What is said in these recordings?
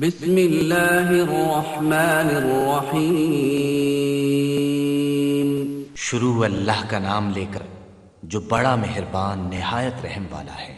بسم اللہ الرحمن الرحیم۔ شروع اللہ کا نام لے کر جو بڑا مہربان، نہایت رحم والا ہے۔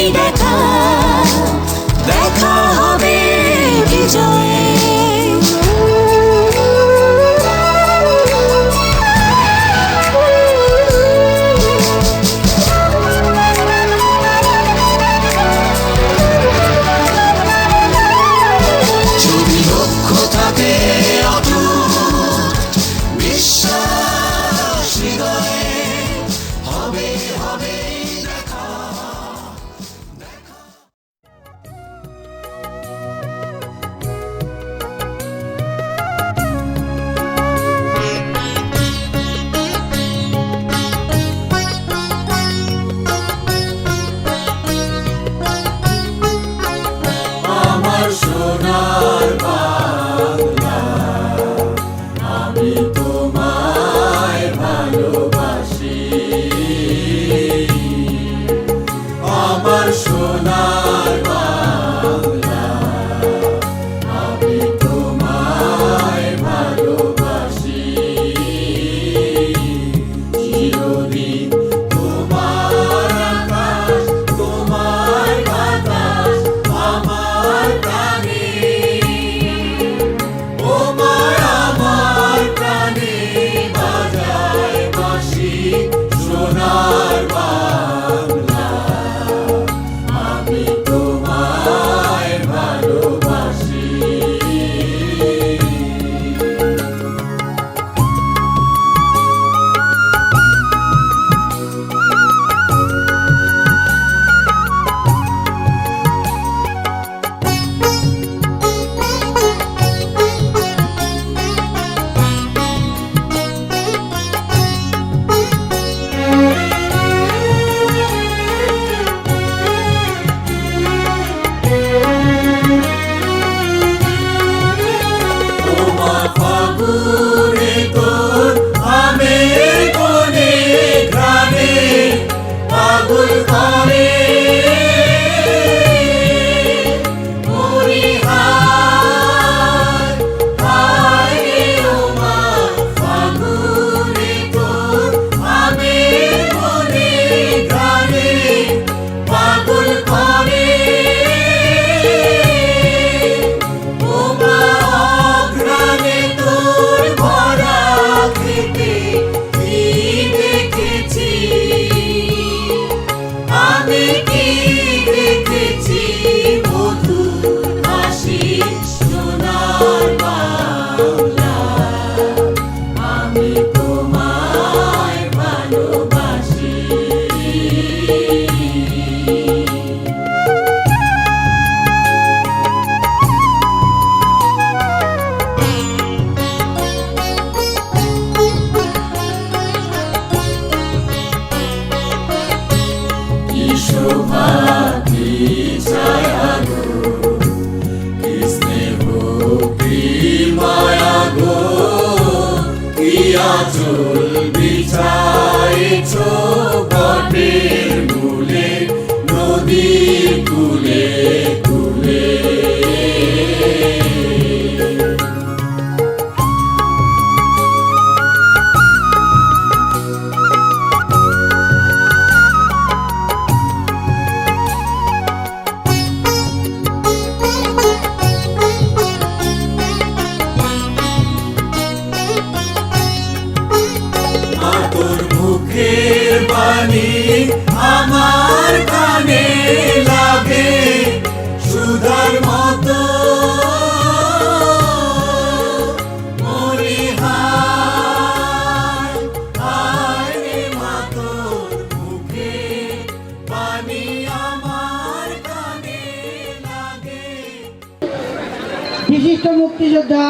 মুক্তিযোদ্ধা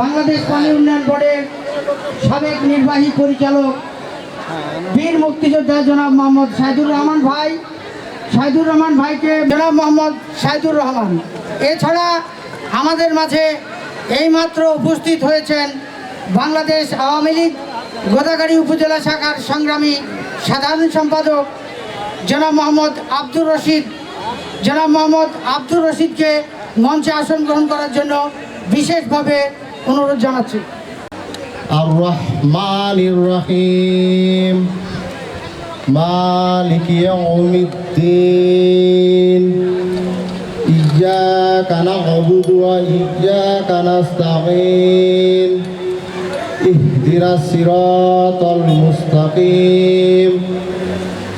বাংলাদেশ পানি উন্নয়ন বোর্ডের সাবেক নির্বাহী পরিচালক বীর মুক্তিযোদ্ধা জনাব মোহাম্মদ সাইদুর রহমান ভাই। সাইদুর রহমান ভাইকে জনাব মোহাম্মদ সাইদুর রহমান। এছাড়া আমাদের মাঝে এইমাত্র উপস্থিত হয়েছেন বাংলাদেশ আওয়ামী লীগ গোদাগাড়ি উপজেলা শাখার সংগ্রামী সাধারণ সম্পাদক জনাব মোহাম্মদ আব্দুর রশিদ। জনাব মোহাম্মদ আব্দুর রশিদকে মঞ্চে আসন গ্রহণ করার জন্য বিশেষভাবে অনুরোধ জানাচ্ছি الرحمن الرحيم مالك يوم الدين إياك نعبد وإياك نستعين اهدنا الصراط المستقيم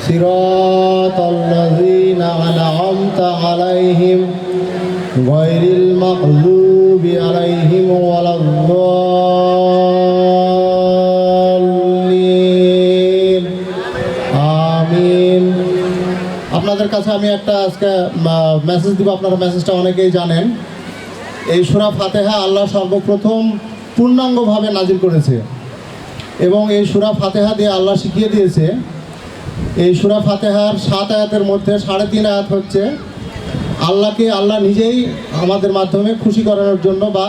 صراط الذين أنعمت عليهم غير المغلوب عليهم ولا الضالين আমিন আপনাদের কাছে আমি একটা আজকে মেসেজ দিব আপনারা মেসেজটা অনেকেই জানেন এই সুরা ফাতেহা আল্লাহ সর্বপ্রথম পূর্ণাঙ্গভাবে নাজিল করেছে এবং এই সুরা ফাতেহা দিয়ে আল্লাহ শিখিয়ে দিয়েছে এই সুরা ফাতেহার সাত আয়াতের মধ্যে সাড়ে তিন আয়াত হচ্ছে আল্লাহকে আল্লাহ নিজেই আমাদের মাধ্যমে খুশি করানোর জন্য বা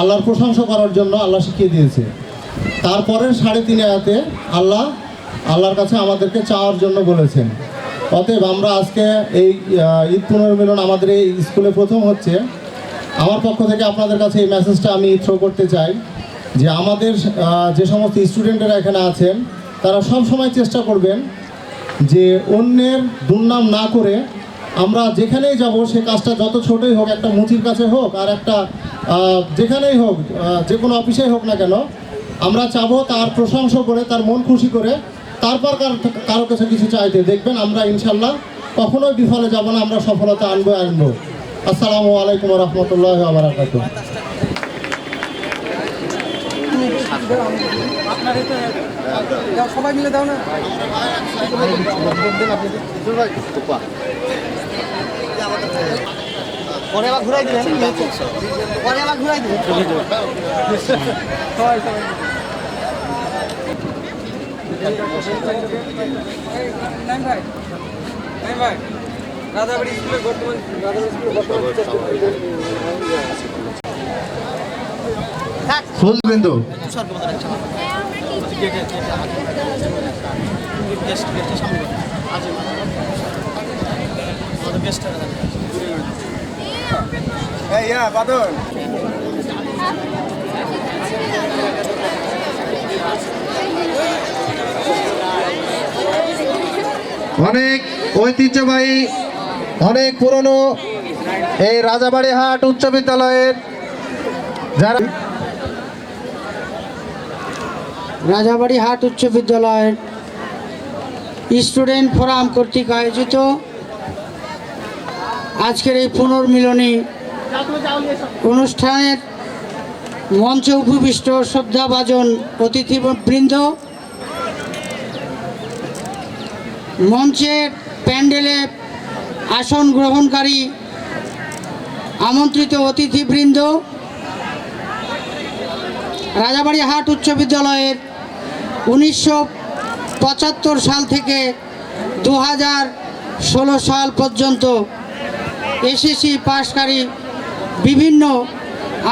আল্লাহর প্রশংসা করার জন্য আল্লাহ শিখিয়ে দিয়েছে। তারপরের সাড়ে তিন আয়াতে আল্লাহ আল্লাহর কাছে আমাদেরকে চাওয়ার জন্য বলেছেন। অতএব আমরা আজকে এই ঈদ পুনর্মিলন আমাদের এই স্কুলে প্রথম হচ্ছে। আমার পক্ষ থেকে আপনাদের কাছে এই মেসেজটা আমি থ্রো করতে চাই যে আমাদের যে সমস্ত স্টুডেন্টেরা এখানে আছেন, তারা সব সময় চেষ্টা করবেন যে অন্যের দুর্নাম না করে আমরা যেখানেই যাব সে কাজটা যত ছোটই হোক একটা মুচির কাছে হোক আর একটা যেখানেই হোক যে কোনো অফিসেই হোক না কেন আমরা চাবো তার প্রশংসা করে তার মন খুশি করে তারপর কার- কারও কাছে কিছু চাইতে দেখবেন আমরা ইনশাল্লাহ কখনোই বিফলে যাব না আমরা সফলতা আনব আনব আসসালামু আলাইকুম রহমতুল্লাহ পরে আবার ঘুরাই দিলেন পরে আবার ঘুরাই দিলেন সবাই সবাই রাধাবাড়ি স্কুলে বর্তমান রাধাবাড়ি স্কুলে বর্তমান ফুলবিন্দু আজ আচ্ছা। আমাদের গেস্ট বারাকাত ফুল বিন্দু অনেক ঐতিহ্যবাহী অনেক পুরনো এই রাজাবাড়ি হাট উচ্চ বিদ্যালয়ের যারা রাজাবাড়ি হাট উচ্চ বিদ্যালয়ের স্টুডেন্ট ফোরাম কর্তৃক আয়োজিত আজকের এই পুনর্মিলনী অনুষ্ঠানের মঞ্চে উপবিষ্ট শ্রদ্ধাভাজন অতিথিবৃন্দ। মঞ্চের প্যান্ডেলে আসন গ্রহণকারী আমন্ত্রিত অতিথিবৃন্দ। রাজাবাড়ি হাট উচ্চ বিদ্যালয়ের উনিশশো পঁচাত্তর সাল থেকে দু হাজার ষোলো সাল পর্যন্ত এসএসসি পাশকারী বিভিন্ন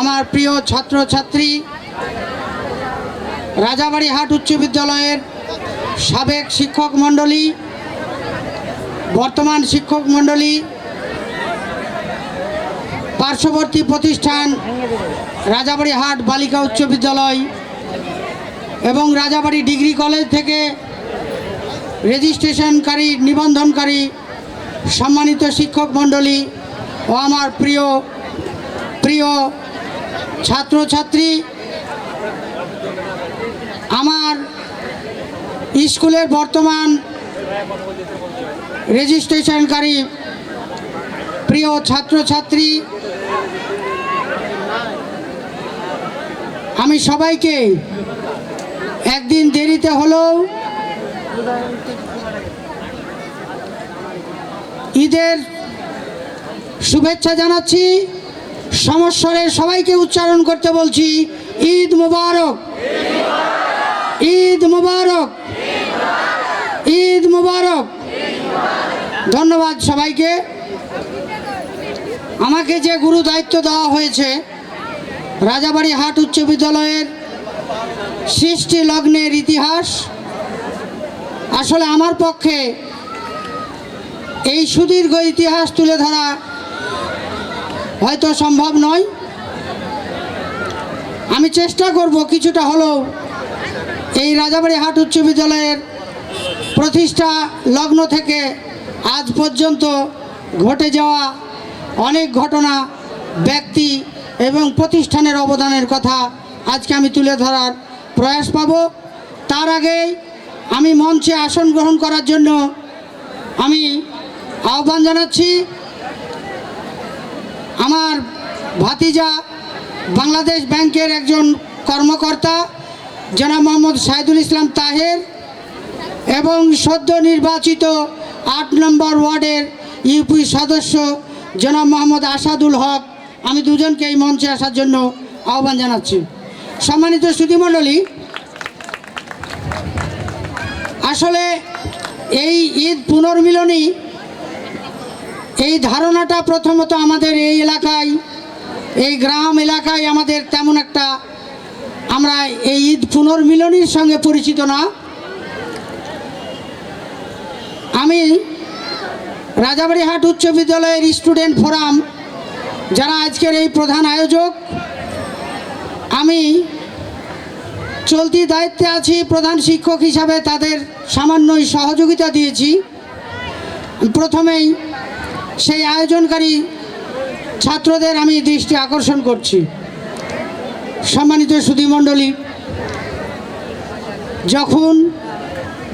আমার প্রিয় ছাত্রছাত্রী, রাজাবাড়ি হাট উচ্চ বিদ্যালয়ের সাবেক শিক্ষক মণ্ডলী, বর্তমান শিক্ষক মণ্ডলী, পার্শ্ববর্তী প্রতিষ্ঠান রাজাবাড়ি হাট বালিকা উচ্চ বিদ্যালয় এবং রাজাবাড়ি ডিগ্রি কলেজ থেকে রেজিস্ট্রেশনকারী নিবন্ধনকারী সম্মানিত শিক্ষক মণ্ডলী ও আমার প্রিয় প্রিয় ছাত্রছাত্রী, আমার স্কুলের বর্তমান রেজিস্ট্রেশনকারী প্রিয় ছাত্রছাত্রী, আমি সবাইকে একদিন দেরিতে হলেও ঈদের শুভেচ্ছা জানাচ্ছি। সমস্বরে সবাইকে উচ্চারণ করতে বলছি, ঈদ মুবারক। ঈদ মুবারক। ঈদ মুবারক। ধন্যবাদ সবাইকে। আমাকে যে গুরু দায়িত্ব দেওয়া হয়েছে, রাজাবাড়ি হাট উচ্চ বিদ্যালয়ের সৃষ্টি লগ্নের ইতিহাস, আসলে আমার পক্ষে এই সুদীর্ঘ ইতিহাস তুলে ধরা হয়তো সম্ভব নয়। আমি চেষ্টা করব কিছুটা হলেও এই রাজাবাড়ি হাট উচ্চ বিদ্যালয়ের প্রতিষ্ঠা লগ্ন থেকে আজ পর্যন্ত ঘটে যাওয়া অনেক ঘটনা, ব্যক্তি এবং প্রতিষ্ঠানের অবদানের কথা আজকে আমি তুলে ধরার প্রয়াস পাব। তার আগেই আমি মঞ্চে আসন গ্রহণ করার জন্য আমি আহ্বান জানাচ্ছি আমার ভাতিজা বাংলাদেশ ব্যাংকের একজন কর্মকর্তা, জনাব মোহাম্মদ সাইদুল ইসলাম তাহের এবং সদ্য নির্বাচিত আট নম্বর ওয়ার্ডের ইউপি সদস্য জনাব মোহাম্মদ আসাদুল হক। আমি দুজনকে এই মঞ্চে আসার জন্য আহ্বান জানাচ্ছি। সম্মানিত সুধীমণ্ডলী, আসলে এই ঈদ পুনর্মিলনী এই ধারণাটা প্রথমত আমাদের এই এলাকায়, এই গ্রাম এলাকায় আমাদের তেমন একটা আমরা এই ঈদ পুনর্মিলনীর সঙ্গে পরিচিত না। আমি রাজাবাড়িহাট উচ্চ বিদ্যালয়ের স্টুডেন্ট ফোরাম, যারা আজকের এই প্রধান আয়োজক, আমি চলতি দায়িত্বে আছি, প্রধান শিক্ষক হিসাবে তাদের সামান্যই সহযোগিতা দিয়েছি। প্রথমেই সেই আয়োজনকারী ছাত্রদের আমি দৃষ্টি আকর্ষণ করছি। সম্মানিত সুধীমণ্ডলী যখন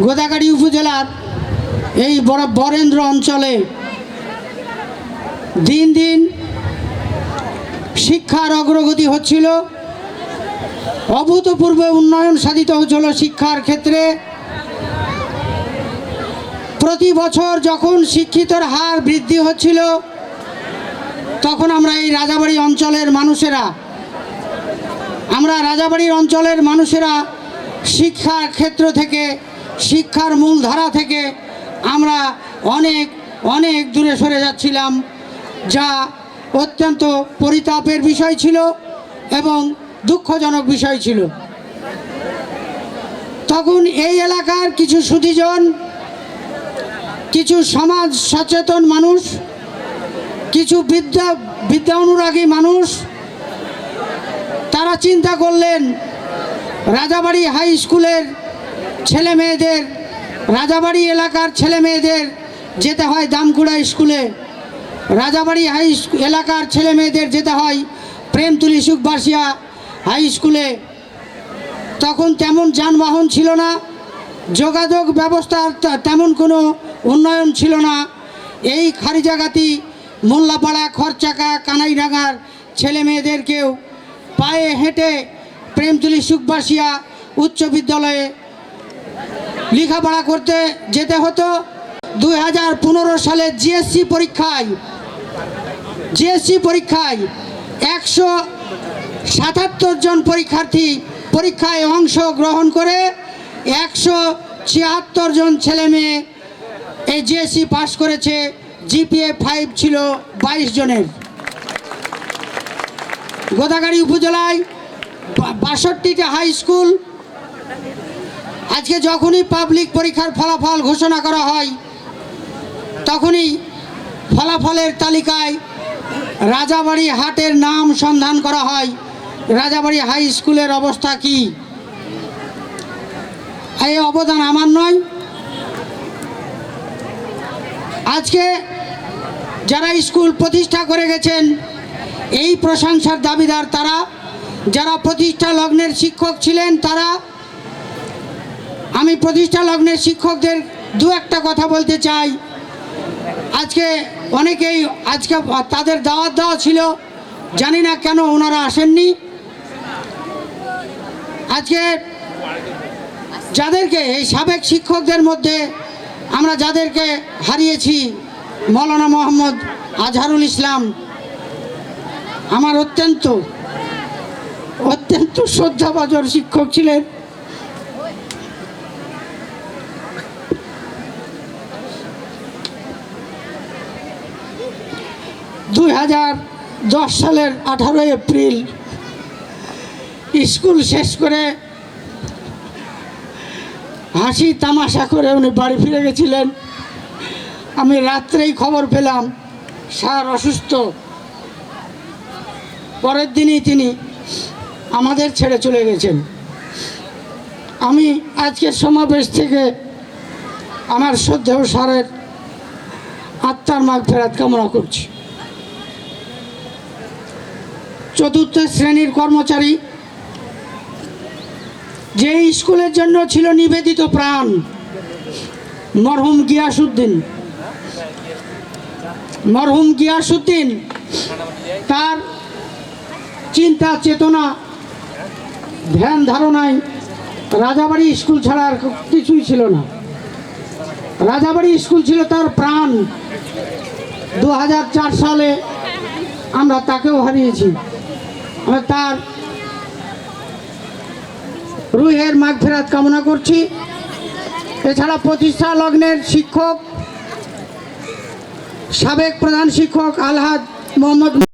গোদাগাড়ি উপজেলার এই বড় বরেন্দ্র অঞ্চলে দিন দিন শিক্ষার অগ্রগতি হচ্ছিল, অভূতপূর্ব উন্নয়ন সাধিত হচ্ছিল শিক্ষার ক্ষেত্রে প্রতি বছর যখন শিক্ষিতর হার বৃদ্ধি হচ্ছিল, তখন আমরা এই রাজাবাড়ি অঞ্চলের মানুষেরা, আমরা রাজাবাড়ির অঞ্চলের মানুষেরা শিক্ষার ক্ষেত্র থেকে, শিক্ষার মূলধারা থেকে আমরা অনেক অনেক দূরে সরে যাচ্ছিলাম, যা অত্যন্ত পরিতাপের বিষয় ছিল এবং দুঃখজনক বিষয় ছিল। তখন এই এলাকার কিছু সুধীজন কিছু সমাজ সচেতন মানুষ, কিছু বিদ্যা বিদ্যা অনুরাগী মানুষ, তারা চিন্তা করলেন রাজাবাড়ি হাই স্কুলের ছেলে মেয়েদের, রাজাবাড়ি এলাকার ছেলে মেয়েদের যেতে হয় দামকুড়া স্কুলে। রাজাবাড়ি হাই এলাকার ছেলে মেয়েদের যেতে হয় প্রেমতুলি সুখবাসিয়া হাই স্কুলে। তখন তেমন যানবাহন ছিল না, যোগাযোগ ব্যবস্থার তেমন কোনো উন্নয়ন ছিল না। এই খারিজাগাতি, মোল্লাপাড়া, খরচাকা, কানাইডাঙ্গার ছেলে মেয়েদেরকেও পায়ে হেঁটে প্রেমতুলি সুখবাসিয়া উচ্চ বিদ্যালয়ে লেখাপড়া করতে যেতে হতো। দুই হাজার পনেরো সালে জিএসসি পরীক্ষায় জিএসসি পরীক্ষায় একশো সাতাত্তর জন পরীক্ষার্থী পরীক্ষায় অংশ গ্রহণ করে একশো ছিয়াত্তর জন ছেলে মেয়ে এই জিএসসি পাশ করেছে জিপিএ ফাইভ ছিল বাইশ জনের। গোদাগাড়ি উপজেলায় বাষট্টিটা হাই স্কুল আজকে যখনই পাবলিক পরীক্ষার ফলাফল ঘোষণা করা হয়, তখনই ফলাফলের তালিকায় রাজাবাড়ি হাটের নাম সন্ধান করা হয়। রাজাবাড়ি হাই স্কুলের অবস্থা কি? এই অবদান আমার নয় আজকে যারা স্কুল প্রতিষ্ঠা করে গেছেন, এই প্রশংসার দাবিদার তারা, যারা প্রতিষ্ঠা লগ্নের শিক্ষক ছিলেন তারা, আমি প্রতিষ্ঠা লগ্নের শিক্ষকদের দু একটা কথা বলতে চাই। আজকে অনেকেই আজকে তাদের দাওয়াত দেওয়া ছিল, জানি না কেন ওনারা আসেননি। আজকে যাদেরকে এই সাবেক শিক্ষকদের মধ্যে আমরা যাদেরকে হারিয়েছি মৌলানা মোহাম্মদ আজহারুল ইসলাম, আমার অত্যন্ত অত্যন্ত শ্রদ্ধাভাজন শিক্ষক ছিলেন। দুই হাজার দশ সালের আঠারোই এপ্রিল, স্কুল শেষ করে হাসি তামাশা করে উনি বাড়ি ফিরে গেছিলেন। আমি রাত্রেই খবর পেলাম, স্যার অসুস্থ। পরের দিনই তিনি আমাদের ছেড়ে চলে গেছেন। আমি আজকের সমাবেশ থেকে আমার শ্রদ্ধেয় স্যারের আত্মার মাগ ফেরাত কামনা করছি। চতুর্থ শ্রেণির কর্মচারী যে স্কুলের জন্য ছিল নিবেদিত প্রাণ, মরহুম গিয়াসুদ্দিন মরহুম গিয়াসুদ্দিন তার চিন্তা, চেতনা, ধ্যান ধারণায় রাজাবাড়ি স্কুল ছাড়া আর কিছুই ছিল না। রাজাবাড়ি স্কুল ছিল তার প্রাণ। দু হাজার চার সালে আমরা তাকেও হারিয়েছি। তার রুহের মাঘ ফেরাত কামনা করছি। এছাড়া প্রতিষ্ঠা লগ্নের শিক্ষক সাবেক প্রধান শিক্ষক আলহাদ মোহাম্মদ